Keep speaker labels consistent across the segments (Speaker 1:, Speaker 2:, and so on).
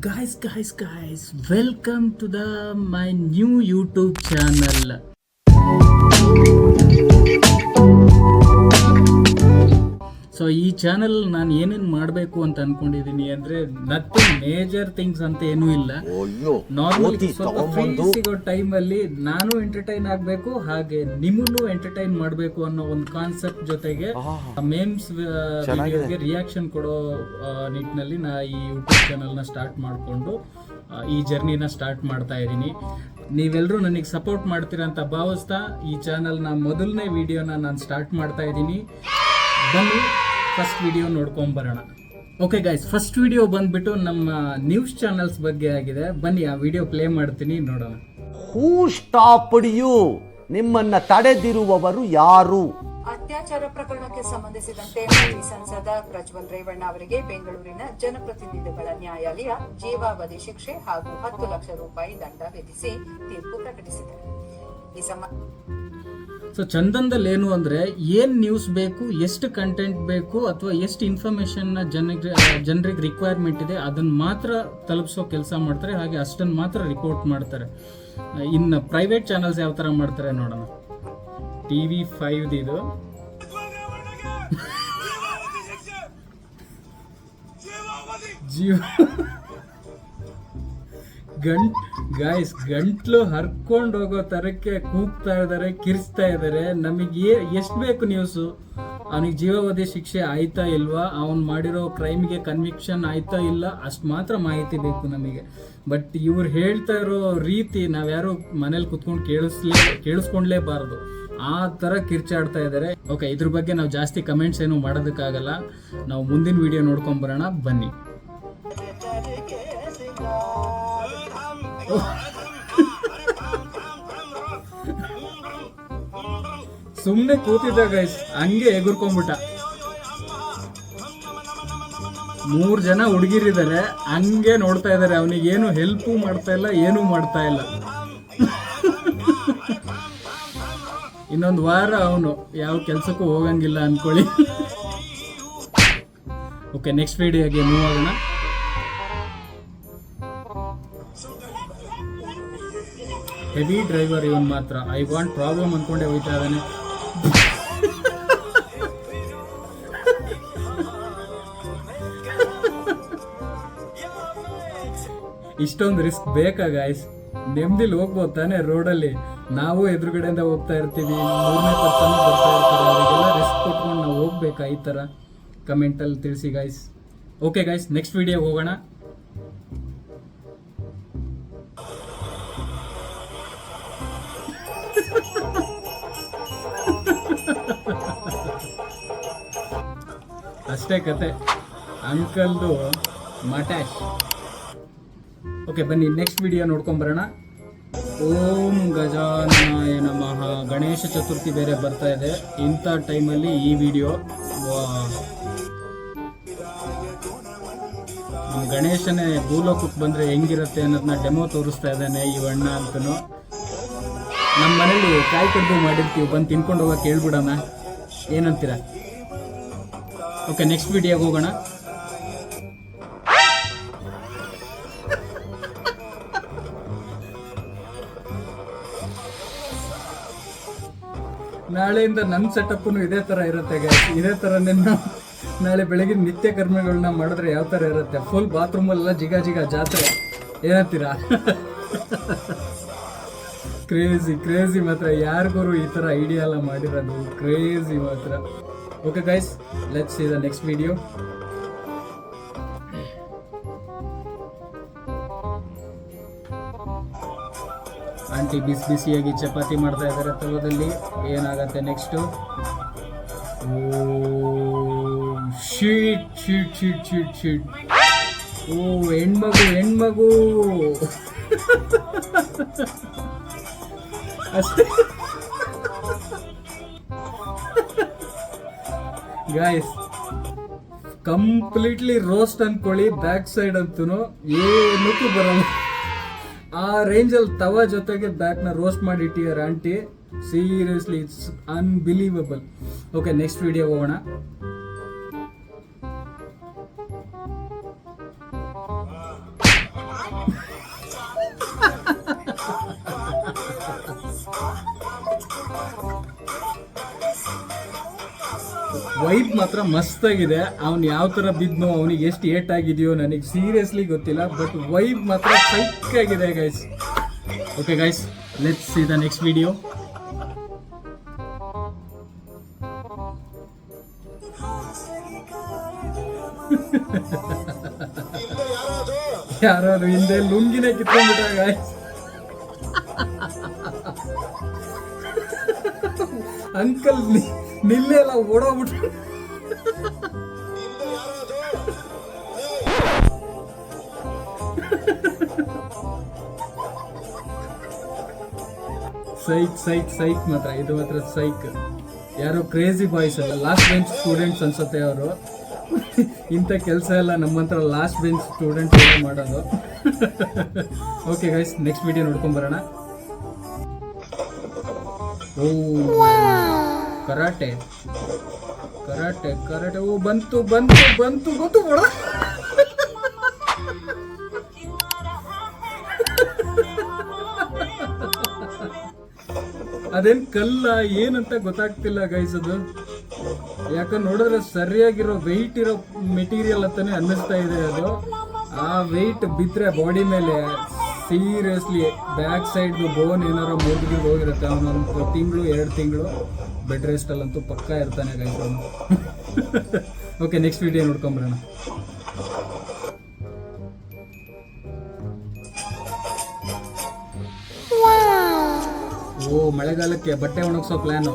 Speaker 1: guys guys guys welcome to the my new youtube channel so ಈ channel ನಾನು ಏನೇನು ಮಾಡಬೇಕು ಅಂತ ಅನ್ಕೊಂಡಿದ್ದೀನಿ ಅಂದ್ರೆ ನಥಿಂಗ್ ಮೇಜರ್ ಥಿಂಗ್ಸ್ ಅಂತ ಏನೂ ಇಲ್ಲ. ನಾರ್ಮಲ್ ಸಿಗೋ ಟೈಮ್ ಅಲ್ಲಿ ನಾನು ಎಂಟರ್ಟೈನ್ ಆಗಬೇಕು ಹಾಗೆ ನಿಮ್ಮನ್ನು ಎಂಟರ್ಟೈನ್ ಮಾಡಬೇಕು ಅನ್ನೋ ಒಂದು ಕಾನ್ಸೆಪ್ಟ್ ಜೊತೆಗೆ ಮೇಮ್ಸ್ ವಿಡಿಯೋಗೆ ರಿಯಾಕ್ಷನ್ ಕೊಡೋ ನಿಟ್ಟಿನಲ್ಲಿ ನಾ ಈ ಯೂಟ್ಯೂಬ್ ಚಾನಲ್ನ ಸ್ಟಾರ್ಟ್ ಮಾಡಿಕೊಂಡು ಈ ಜರ್ನಿನ ಸ್ಟಾರ್ಟ್ ಮಾಡ್ತಾ ಇದ್ದೀನಿ. ನೀವೆಲ್ಲರೂ ನನಗೆ ಸಪೋರ್ಟ್ ಮಾಡ್ತೀರಾ ಅಂತ ಭಾವಿಸ್ತಾ ಈ ಚಾನಲ್ನ ಮೊದಲನೇ ವಿಡಿಯೋನ ನಾನು ಸ್ಟಾರ್ಟ್ ಮಾಡ್ತಾ ಇದ್ದೀನಿ. ಬನ್ನಿ. ಫಸ್ಟ್ ವಿಡಿಯೋ ನೋಡ್ಕೊಂಬರೋಣ ಓಕೆ ಗೈಸ್ ಫಸ್ಟ್ ವಿಡಿಯೋ ಬಂದ್ಬಿಟ್ಟು ನಮ್ಮ ನ್ಯೂಸ್ ಚಾನಲ್ಸ್ ಬಗ್ಗೆ ಆಗಿದೆ. ಬನ್ನಿ ಆ ವಿಡಿಯೋ ಪ್ಲೇ ಮಾಡ್ತೀನಿ ನೋಡೋಣ.
Speaker 2: ಹೂ ಸ್ಟಾಪ್ ಯು ನಿಮ್ಮನ್ನ ತಡೆದಿರುವವರು ಯಾರು?
Speaker 3: ಅತ್ಯಾಚಾರ ಪ್ರಕರಣಕ್ಕೆ ಸಂಬಂಧಿಸಿದಂತೆ ಮಾಜಿ ಸಂಸದ ಪ್ರಜ್ವಲ್ ರೇವಣ್ಣ ಅವರಿಗೆ ಬೆಂಗಳೂರಿನ ಜನಪ್ರತಿನಿಧಿಗಳ ನ್ಯಾಯಾಲಯ ಜೀವಾವಧಿ ಶಿಕ್ಷೆ ಹಾಗೂ ಹತ್ತು ಲಕ್ಷ ರೂಪಾಯಿ ದಂಡ ವಿಧಿಸಿ ತೀರ್ಪು ಪ್ರಕಟಿಸಿದೆ. ಈ ಸಂಬಂಧ
Speaker 1: ಸೊ ಚಂದನದಲ್ಲಿ ಏನು ಅಂದ್ರೆ ಏನ್ ನ್ಯೂಸ್ ಬೇಕು ಎಷ್ಟು ಕಂಟೆಂಟ್ ಬೇಕು ಅಥವಾ ಎಷ್ಟು ಇನ್ಫಾರ್ಮೇಶನ್ ಜನರಿಗೆ ಜನರಿಗೆ ರಿಕ್ವೈರ್ಮೆಂಟ್ ಇದೆ ಅದನ್ನ ಮಾತ್ರ ತಲುಪಿಸೋ ಕೆಲಸ ಮಾಡ್ತಾರೆ ಹಾಗೆ ಅಷ್ಟನ್ನು ಮಾತ್ರ ರಿಪೋರ್ಟ್ ಮಾಡ್ತಾರೆ. ಇನ್ನು ಪ್ರೈವೇಟ್ ಚಾನಲ್ಸ್ ಯಾವ ಥರ ಮಾಡ್ತಾರೆ ನೋಡೋಣ. ಟಿ ವಿ ಫೈವ್ದಿದು ಇದು. ಜೀವ ಗಂಟ್ ಗಾಯ್ಸ್ ಗಂಟ್ಲು ಹರ್ಕೊಂಡು ಹೋಗೋ ತರಕ್ಕೆ ಕೂಗ್ತಾ ಇದ್ದಾರೆ ಕಿರಿಸ್ತಾ ಇದ್ದಾರೆ ನಮಗೆ ಎಷ್ಟು ಬೇಕು ನ್ಯೂಸು ಅವನಿಗೆ ಜೀವಾವಧಿ ಶಿಕ್ಷೆ ಆಯ್ತಾ ಇಲ್ವಾ? ಅವನು ಮಾಡಿರೋ ಕ್ರೈಮ್ಗೆ ಕನ್ವಿಕ್ಷನ್ ಆಯ್ತಾ ಇಲ್ಲ? ಅಷ್ಟು ಮಾತ್ರ ಮಾಹಿತಿ ಬೇಕು ನಮಗೆ. ಬಟ್ ಇವ್ರು ಹೇಳ್ತಾ ಇರೋ ರೀತಿ ನಾವ್ಯಾರು ಮನೇಲಿ ಕುತ್ಕೊಂಡು ಕೇಳಿಸ್ಲೇ ಕೇಳಿಸ್ಕೊಂಡ್ಲೇಬಾರ್ದು. ಆ ಥರ ಕಿರ್ಚಾಡ್ತಾ ಇದ್ದಾರೆ ಓಕೆ ಇದ್ರ ಬಗ್ಗೆ ನಾವು ಜಾಸ್ತಿ ಕಮೆಂಟ್ಸ್ ಏನು ಮಾಡೋದಕ್ಕಾಗಲ್ಲ. ನಾವು ಮುಂದಿನ ವಿಡಿಯೋ ನೋಡ್ಕೊಂಬರೋಣ ಬನ್ನಿ. ಸುಮ್ಮನೆ ಕೂತಿದ್ದ ಗೈಸ್ ಹಂಗೆ ಎಗುರ್ಕೊಂಡ್ಬಿಟ್ಟ. ಮೂರು ಜನ ಹುಡುಗಿರಿದ್ದಾರೆ ಹಂಗೆ ನೋಡ್ತಾ ಇದಾರೆ, ಅವನಿಗೆ ಏನು ಹೆಲ್ಪು ಮಾಡ್ತಾ ಇಲ್ಲ, ಏನು ಮಾಡ್ತಾ ಇಲ್ಲ. ಇನ್ನೊಂದು ವಾರ ಅವನು, ಯಾವ ಕೆಲ್ಸಕ್ಕೂ ಹೋಗಂಗಿಲ್ಲ ಅನ್ಕೊಳ್ಳಿ. ಓಕೆ ನೆಕ್ಸ್ಟ್ ವೀಡಿಯೋಗೆ ಮೂವ್ ಆಗೋಣ. ಹೆವಿ ಡ್ರೈವರ್ ಇವನ್ ಮಾತ್ರ. ಐ ವಾಂಟ್ ಪ್ರಾಬ್ಲಮ್ ಅನ್ಕೊಂಡೆ ಹೋಯ್ತಾ ಇದ್ದಾನೆ. ಇಷ್ಟೊಂದು ರಿಸ್ಕ್ ಬೇಕಾ ಗಾಯ್ಸ್ ನೆಮ್ಮದಿಲಿ ಹೋಗ್ಬೋದು ತಾನೇ ರೋಡಲ್ಲಿ ನಾವು ಎದುರುಗಡೆಯಿಂದ ಹೋಗ್ತಾ ಇರ್ತೀವಿ, ಮೂರನೇ ಪರ್ಸನ್ ಬರ್ತಾ ಇರ್ತಾರೆ. ಅವರಿಗೆಲ್ಲ ರಿಸ್ಕ್ ಕೊಟ್ಕೊಂಡು ನಾವು ಹೋಗ್ಬೇಕಾ ಈ ಥರ ಕಮೆಂಟಲ್ಲಿ ತಿಳಿಸಿ guys okay guys next video ಹೋಗೋಣ. ಅಷ್ಟೇ ಕತೆ. ಅಂಕಲ್ದು ಮಟ್ಯಾಶ್ ಓಕೆ ಬನ್ನಿ ನೆಕ್ಸ್ಟ್ ವಿಡಿಯೋ ನೋಡ್ಕೊಂಬರೋಣ ಓಂ ಗಜಾನನಾಯ ನಮಃ. ಗಣೇಶ ಚತುರ್ಥಿ ಬೇರೆ ಬರ್ತಾ ಇದೆ. ಇಂಥ ಟೈಮಲ್ಲಿ ಈ ವಿಡಿಯೋ ಗಣೇಶನೇ ಭೂಲೋಕಕ್ಕೆ ಬಂದರೆ ಹೆಂಗಿರುತ್ತೆ ಅನ್ನೋದನ್ನ ಡೆಮೋ ತೋರಿಸ್ತಾ ಇದ್ದಾನೆ ಈ ಅಣ್ಣ ನಮ್ಮ ಮನೇಲಿ ಕಾಯಿ ಕಡ್ಬು ಮಾಡಿರ್ತೀವಿ, ಬಂದು ತಿನ್ಕೊಂಡು ಹೋಗೋಕೆ ಹೇಳ್ಬಿಡೋಣ. ಏನಂತೀರಾ? ಓಕೆ ನೆಕ್ಸ್ಟ್ ವಿಡಿಯೋಗೆ ಹೋಗೋಣ. ನಾಳೆಯಿಂದ ನನ್ನ ಸೆಟಪ್ಪು ಇದೇ ಥರ ಇರುತ್ತೆ. ಇದೇ ಥರನೇ ನಾಳೆ ಬೆಳಗ್ಗೆ ನಿತ್ಯ ಕರ್ಮಗಳನ್ನ ಮಾಡಿದ್ರೆ ಯಾವ ಥರ ಇರುತ್ತೆ? ಫುಲ್ ಬಾತ್ರೂಮಲ್ಲೆಲ್ಲ ಜಿಗ ಜಿಗ ಜಾತ್ರೆ. ಏನಂತೀರಾ? ಕ್ರೇಜಿ ಕ್ರೇಜಿ ಮಾತ್ರ. ಯಾರಿಗೂ ಈ ಥರ ಐಡಿಯಾ ಎಲ್ಲ ಮಾಡಿರೋದು? ಕ್ರೇಜಿ ಮಾತ್ರ. Okay guys let's see the next video aunty ಬಿಸಿ ಬಿಸಿಯಾಗಿ ಚಪಾತಿ ಮಾಡ್ತಾ ಇದ್ದಾರೆ ತವದಲ್ಲಿ ಏನಾಗತ್ತೆ next sheet sheet sheet sheet sheet. ಓ, ಹೆಣ್ಮಗು ಹೆಣ್ಮಗು. ಅಷ್ಟೇ. ಗಾಯ್ಸ್ ಕಂಪ್ಲೀಟ್ಲಿ ರೋಸ್ಟ್ ಅನ್ಕೊಳ್ಳಿ ಬ್ಯಾಕ್ ಸೈಡ್ ಅಂತೂ ಏನಕ್ಕೂ ಬರಲ್ಲ. ಆ ರೇಂಜಲ್ಲಿ ತವ ಜೊತೆಗೆ ಬ್ಯಾಕ್ನ ರೋಸ್ಟ್ ಮಾಡಿ aunty seriously it's unbelievable okay next video ಹೋಗೋಣ. ಮಾತ್ರ ಮಸ್ತಾಗಿದೆ. ಅವ್ನು ಯಾವ ತರ ಬಿದ್ನೋ ಅವನಿಗೆ ಎಷ್ಟು ಏಟ್ ಆಗಿದೆಯೋ ನನಗೆ ಸೀರಿಯಸ್ಲಿ ಗೊತ್ತಿಲ್ಲ ಬಟ್ ವೈಬ್ ಮಾತ್ರ ಸೈಕ್ ಆಗಿದೆ guys okay guys let's see the next video ಯಾರು ಹಿಂದೆ ಲುಂಗಿನೇ ಕಿತ್ಕೊಂಡ್ಬಿಟ್ಟ ಗಾಯ್ಸ್ ಅಂಕಲ್ ನಿಲ್ಲೆಲ್ಲ ಓಡೋಗ್ಬಿಟ್ಟು ಸೈಕ್ ಸೈಕ್ ಸೈಕ್ ಮಾತ್ರ. ಇದು ಮಾತ್ರ ಸೈಕ್. ಯಾರೋ ಕ್ರೇಜಿ ಬಾಯ್ಸ್ ಅಲ್ಲ. ಲಾಸ್ಟ್ ಬೆಂಚ್ ಸ್ಟೂಡೆಂಟ್ಸ್ ಅನ್ಸುತ್ತೆ ಅವರು. ಇಂಥ ಕೆಲಸ ಎಲ್ಲ ನಮ್ಮಂತರ ಲಾಸ್ಟ್ ಬೆಂಚ್ ಸ್ಟೂಡೆಂಟ್ ಮಾಡೋದು. ಓಕೆ ಗೈಸ್ ನೆಕ್ಸ್ಟ್ ವಿಡಿಯೋ ನೋಡ್ಕೊಂಬರೋಣ ಓ, ಕರಾಟೆ. Karate karate. ಓ, ಬಂತು ಬಂತು ಬಂತು ಗೊತ್ತು ಬಿಡ ಅದೇನ್ ಕಲ್ಲ ಏನಂತ ಗೊತ್ತಾಗ್ತಿಲ್ಲ ಗೈಸ್ ಅದು. ಯಾಕಂದ್ರೆ ನೋಡಿದ್ರೆ ಸರಿಯಾಗಿರೋ ವೆಯ್ಟ್ ಇರೋ ಮೆಟೀರಿಯಲ್ ಅಂತಾನೆ ಅನ್ನಿಸ್ತಾ ಇದೆ ಅದು. ಆ ವೆಯ್ಟ್ ಬಿದ್ದರೆ ಬಾಡಿ ಮೇಲೆ ಸೀರಿಯಸ್ಲಿ ಬ್ಯಾಕ್ ಸೈಡ್ ಬೋನ್ ಏನಾರ ಮುರಿದು ಹೋಗಿರುತ್ತೆ. ಅವನೊಂದು ತಿಂಗಳು, ಎರಡು ತಿಂಗಳು ಬೆಡ್ ರೆಸ್ಟ್ ಅಲ್ಲಂತೂ ಪಕ್ಕ ಇರ್ತಾನೆ ಗೈಸ್ ಅವನು. ಓಕೆ ನೆಕ್ಸ್ಟ್ ವಿಡಿಯೋ ನೋಡ್ಕೊಂಬರೋಣ ಓ, ಮಳೆಗಾಲಕ್ಕೆ ಬಟ್ಟೆ ಒಣಗಿಸೋ plan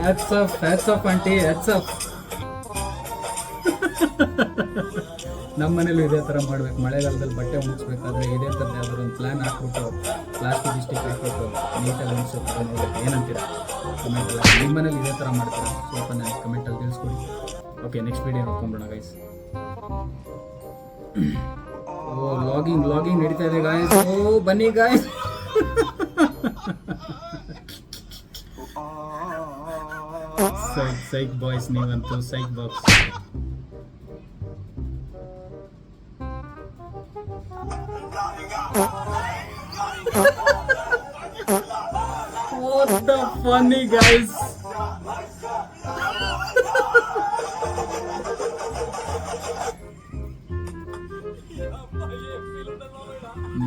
Speaker 1: hats off hats off aunty off ನಮ್ಮ ಮನೇಲಿ ಇದೇ ಥರ ಮಾಡ್ಬೇಕು. ಮಳೆಗಾಲದಲ್ಲಿ ಬಟ್ಟೆ ಒಣಗಿಸ್ಬೇಕಾದ್ರೆ ಇದೇ ಥರದ ಯಾವ್ದಾದ್ರು ಒಂದು ಪ್ಲಾನ್ ಹಾಕ್ಬಿಟ್ಟು ಪ್ಲಾಸ್ಟಿಕ್ ಇಸ್ಟಿಕ್ ಹಾಕ್ಬಿಟ್ಟು ನೀಟಾಗಿ ಒಣಗಿಸ್ಬೇಕು ನೋಡ್ಬೇಕು. ಏನಂತೀರ? ನಿಮ್ಮ ಮನೇಲಿ ಇದೇ ಥರ ಮಾಡ್ತೀರಾ? ಸ್ವಲ್ಪ ನನಗೆ ಕಮೆಂಟಲ್ಲಿ ತಿಳಿಸ್ಕೊಡಿ. ಓಕೆ ನೆಕ್ಸ್ಟ್ ವೀಡಿಯೋ ನೋಡ್ಕೊಂಬಿಡೋಣ ಗೈಸ್ ಲಾಗಿಂಗ್ ಲಾಗಿಂಗ್ ನಡೀತಾ ಇದೆ ಗಾಯ್ಸ್ ಓ ಬನ್ನಿ ಗಾಯ್ಸ್ ಸೈಕ್ ಸೈಕ್ ಬಾಯ್ಸ್ ನೀವಂತೂ psych box What the funny guys?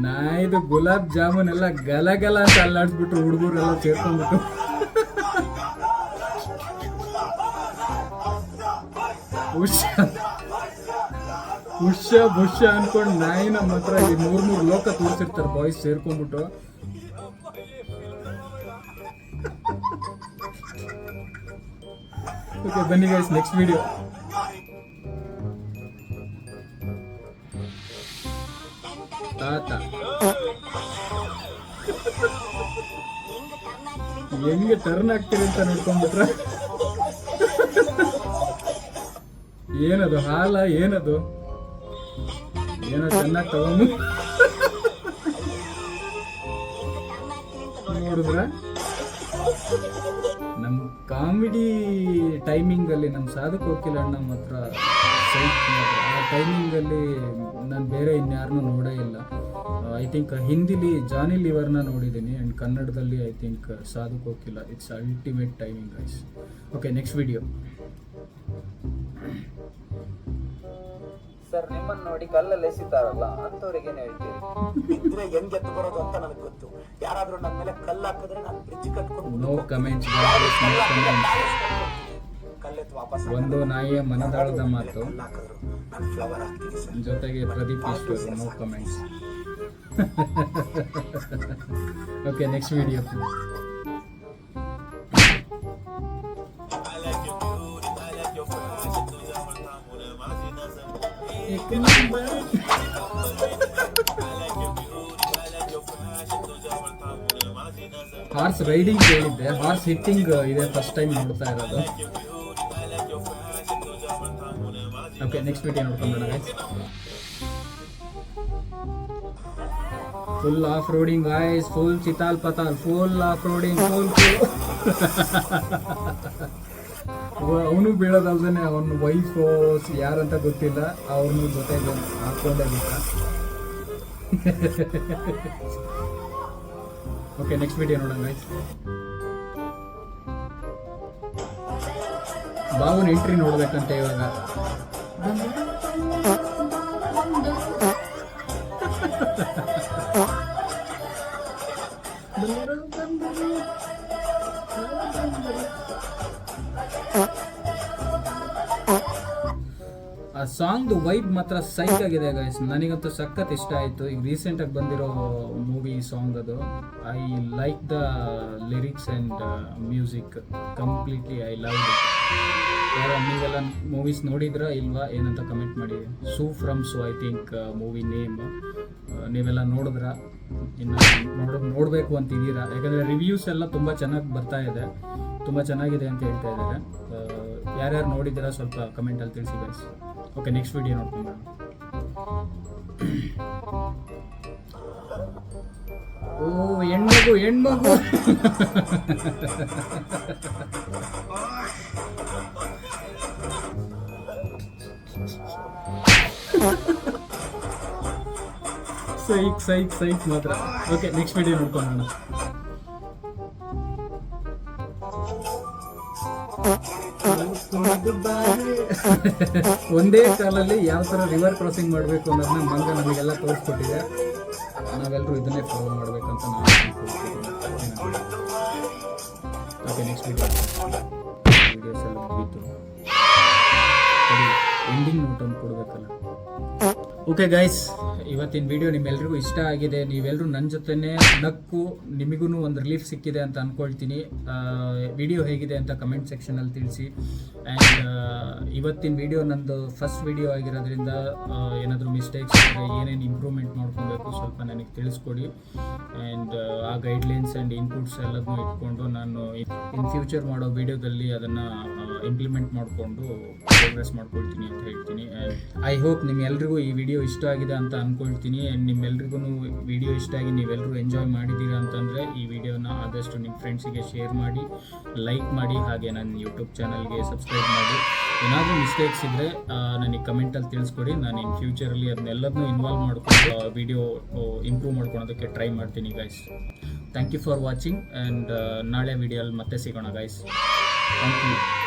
Speaker 1: ನಾ ಇದು ಗುಲಾಬ್ ಜಾಮೂನ್ ಎಲ್ಲ ಗಲ ಗಲ ಅಂತ ಅಲ್ಲಾಡ್ಸ್ಬಿಟ್ರು ಹುಡುಗರೆಲ್ಲ ಸೇರ್ಕೊಂಡ್ಬಿಟ್ಟು. ಹುಷ. ಹುಷ ಬುಷ ಅನ್ಕೊಂಡು ನಾಯಿ ನಮ್ಮ ಹತ್ರ ಈ ಮೂರ್ ಮೂರ್ ಲೋಕ ತೋರಿಸಿರ್ತಾರೆ ಬಾಯ್ಸ್ ಸೇರ್ಕೊಂಡ್ಬಿಟ್ಟು. ಓಕೆ ಬನ್ನಿ ಗೈಸ್ ನೆಕ್ಸ್ಟ್ ವಿಡಿಯೋ ತಾತ. ಹೆಂಗೆ ಟರ್ನ್ ಆಗ್ತೀರಿ ಅಂತ ನೋಡ್ಕೊಂಡ್ಬಿಟ್ರ? ಏನದು ಹಾಲ ಏನದು? ಏನೋ ಚೆನ್ನಾಗಿ ತಗೊಂಡು. ನೋಡಿದ್ರ? ನಮ್ಮ ಕಾಮಿಡಿ ಟೈಮಿಂಗ್ ಅಲ್ಲಿ ನಮ್ಮ ಸಾಧಕ ಅಣ್ಣ ಮಾತ್ರ ಸೈಕ್ ಮಾತ್ರ ಆ ಟೈಮಿಂಗ್ ಅಲ್ಲಿ ನಾನು ಬೇರೆ ಇನ್ಯಾರನ್ನೂ ನೋಡೇ ಇಲ್ಲ. ಐ ಥಿಂಕ್ ಹಿಂದಿಲಿ ಜಾನಿ ಲಿವರ್ನ ನೋಡಿದ್ದೀನಿ ಆ್ಯಂಡ್ ಕನ್ನಡದಲ್ಲಿ I think Sadhu Kokila it's ultimate timing ice okay next video
Speaker 4: sir ನಿಮ್ಮನ್ನ ನೋಡಿ ಕಲ್ಲಲ್ಲಿ ಎಸಿತಾರಲ್ಲ ಅಂತವ್ರಿಗೆ ಹೇಳ್ತೀರಿ?
Speaker 5: ಇದ್ರೆ ಹೆಂಗ್ ಎತ್ತು ಬರೋದು ಅಂತ ನನಗೆ ಗೊತ್ತು. ಯಾರಾದ್ರೂ ನನ್ನ ಮೇಲೆ ಕಲ್ಲು ಹಾಕಿದ್ರೆ ನಾನು ಬ್ರಿಡ್ಜ್ ಕಟ್ಕೊಂಡು
Speaker 1: ನೋ ಕಮೆಂಟ್ಸ್
Speaker 5: ಕಲ್ಲೆತ್ತು ವಾಪಸ್
Speaker 1: ಒಂದು ನಾಯಿಯ ಮನದಾಳದ ಮಾತು.
Speaker 5: ಕಲ್ಲು ಹಾಕಿದ್ರು. ನಾನು ಫ್ಲವರ್ ಹಾಕ್ತೀನಿ ಸರ್
Speaker 1: ಜೊತೆಗೆ Pradeep Eshwar no comments okay next video horse riding ಹೇಳಿದ್ದೆ ಹಾರ್ಸ್ ಹಿಟ್ಟಿಂಗ್ ಇದೆ ಫಸ್ಟ್ ಟೈಮ್ ನೋಡ್ತಾ ಇರೋದು ಓಕೆ ನೆಕ್ಸ್ಟ್ ವಿಡಿಯೋ ನೋಡ್ಕೊಂಬೋಣ guys full off roading guys full ಚಿತಾಲ್ ಪತಾಲ್ ಫುಲ್ ಆಫ್ ರೋಡಿಂಗ್ ಫುಲ್ ಅವನು ಬೀಳೋದಲ್ದೇ ಅವನ ವೈಫ್ ಯಾರಂತ ಗೊತ್ತಿಲ್ಲ. ಅವ್ರನ್ನ ಜೊತೆ ಹಾಕೊಂಡೇ ಓಕೆ ನೆಕ್ಸ್ಟ್ ವಿಡಿಯೋ ನೋಡೋಣ ಗಾಯ್ಸ್ ಬಾಬುನ ಎಂಟ್ರಿ ನೋಡ್ಬೇಕಂತೆ ಇವಾಗ. Ha ha ha ha. ಆ ಸಾಂಗ್ದು ವೈಬ್ ಮಾತ್ರ ಸೈಕ್ ಆಗಿದೆ ಗೈಸ್ ನನಗಂತೂ ಸಖತ್ ಇಷ್ಟ ಆಯಿತು. ಈಗ ರೀಸೆಂಟಾಗಿ ಬಂದಿರೋ ಮೂವಿ ಸಾಂಗ್ ಅದು I like the lyrics and music completely I love it ಯಾರು ನೀವೆಲ್ಲ ಮೂವೀಸ್ ನೋಡಿದ್ರಾ ಇಲ್ವಾ, ಏನಂತ ಕಮೆಂಟ್ ಮಾಡಿ. Su from So I think movie name ನೀವೆಲ್ಲ ನೋಡಿದ್ರ? ಇನ್ನು ನೋಡ, ನೋಡಬೇಕು ಅಂತಿದ್ದೀರಾ? ಯಾಕಂದರೆ ರಿವ್ಯೂಸ್ ಎಲ್ಲ ತುಂಬ ಚೆನ್ನಾಗಿ ಬರ್ತಾ ಇದೆ. ತುಂಬ ಚೆನ್ನಾಗಿದೆ ಅಂತ ಹೇಳ್ತಾ ಇದ್ದಾರೆ. ಯಾರ್ಯಾರು ನೋಡಿದ್ದೀರಾ ಸ್ವಲ್ಪ ಕಮೆಂಟಲ್ಲಿ ತಿಳಿಸಿ ಗೈಸ್ ಓಕೆ ನೆಕ್ಸ್ಟ್ ವಿಡಿಯೋ ನೋಡ್ಕೊಂಡು ಓ, ಹೆಣ್ಮಗು ಹೆಣ್ಮಗು. ಸೈಕ್ ಸೈಕ್ ಸೈಕ್ ಮಾತ್ರ. ಓಕೆ ನೆಕ್ಸ್ಟ್ ವಿಡಿಯೋ ನೋಡ್ಕೊಳ್ಳೋಣ ಒಂದೇ ಕಾಲಲ್ಲಿ ಯಾವ ಥರ ರಿವರ್ ಕ್ರಾಸಿಂಗ್ ಮಾಡಬೇಕು ಅನ್ನೋದನ್ನ ಮಂಗ ನಮಗೆಲ್ಲ ತೋರಿಸ್ಕೊಟ್ಟಿದೆ. ನಾವೆಲ್ಲರೂ ಇದನ್ನೇ ಫಾಲೋ ಮಾಡಬೇಕಂತ ನಾನು ಓಕೆ ನೆಕ್ಸ್ಟ್ ಎಂಡಿಂಗ್ ನೋಟ್ ಅಂತ ಕೊಡಬೇಕಲ್ಲ? ಓಕೆ ಗೈಸ್ ಇವತ್ತಿನ ವಿಡಿಯೋ ನಿಮ್ಮೆಲ್ಲರಿಗೂ ಇಷ್ಟ ಆಗಿದೆ. ನೀವೆಲ್ಲರೂ ನನ್ನ ಜೊತೆನೇ ನಕ್ಕು ನಿಮಗೂ ಒಂದು ರಿಲೀಫ್ ಸಿಕ್ಕಿದೆ ಅಂತ ಅಂದ್ಕೊಳ್ತೀನಿ ವಿಡಿಯೋ ಹೇಗಿದೆ ಅಂತ ಕಮೆಂಟ್ ಸೆಕ್ಷನಲ್ಲಿ ತಿಳಿಸಿ. ಆ್ಯಂಡ್ ಇವತ್ತಿನ ವಿಡಿಯೋ ನಂದು ಫಸ್ಟ್ ವಿಡಿಯೋ ಆಗಿರೋದ್ರಿಂದ ಏನಾದರೂ ಮಿಸ್ಟೇಕ್ಸ್ ಇದ್ದರೆ ಏನೇನು ಇಂಪ್ರೂವ್ಮೆಂಟ್ ಮಾಡ್ಕೊಬೇಕು ಸ್ವಲ್ಪ ನನಗೆ ತಿಳಿಸ್ಕೊಡಿ. ಆ್ಯಂಡ್ ಆ ಗೈಡ್ಲೈನ್ಸ್ ಆ್ಯಂಡ್ ಇನ್ಪುಟ್ಸ್ ಎಲ್ಲದನ್ನೂ ಇಟ್ಕೊಂಡು ನಾನು ಇನ್ ಫ್ಯೂಚರ್ ಮಾಡೋ ವಿಡಿಯೋದಲ್ಲಿ ಅದನ್ನು ಇಂಪ್ಲಿಮೆಂಟ್ ಮಾಡಿಕೊಂಡು ಪ್ರೋಗ್ರೆಸ್ ಮಾಡ್ಕೊಳ್ತೀನಿ ಅಂತ ಹೇಳ್ತೀನಿ. ಐ ಹೋಪ್ ನಿಮ್ಮೆಲ್ರಿಗೂ ಈ ವಿಡಿಯೋ ಇಷ್ಟ ಆಗಿದೆ ಅಂತ ಅಂದ್ಕೊಳ್ತೀನಿ ಆ್ಯಂಡ್ ನಿಮ್ಮೆಲ್ರಿಗೂ ವಿಡಿಯೋ ಇಷ್ಟ ಆಗಿ ನೀವೆಲ್ಲರೂ ಎಂಜಾಯ್ ಮಾಡಿದ್ದೀರಾ ಅಂತಂದರೆ ಈ ವಿಡಿಯೋನ ಆದಷ್ಟು ನಿಮ್ಮ ಫ್ರೆಂಡ್ಸಿಗೆ ಶೇರ್ ಮಾಡಿ ಲೈಕ್ ಮಾಡಿ, ಹಾಗೆ ನನ್ನ ಯೂಟ್ಯೂಬ್ ಚಾನಲ್ಗೆ ಸಬ್ಸ್ಕ್ರೈಬ್ ಮಾಡಿ. ಏನಾದರೂ ಮಿಸ್ಟೇಕ್ಸ್ ಇದ್ದರೆ ನನಗೆ ಕಮೆಂಟಲ್ಲಿ ತಿಳಿಸ್ಕೊಡಿ. ನಾನು ಇನ್ ಫ್ಯೂಚರಲ್ಲಿ ಅದನ್ನೆಲ್ಲದನ್ನೂ ಇನ್ವಾಲ್ವ್ ಮಾಡ್ಕೊಂಡು ವಿಡಿಯೋ ಇಂಪ್ರೂವ್ ಮಾಡ್ಕೊಳೋದಕ್ಕೆ ಟ್ರೈ ಮಾಡ್ತೀನಿ guys thank you for watching and ನಾಳೆ ವಿಡಿಯೋಲ್ಲಿ ಮತ್ತೆ ಸಿಗೋಣ ಗೈಸ್ ಥ್ಯಾಂಕ್ ಯು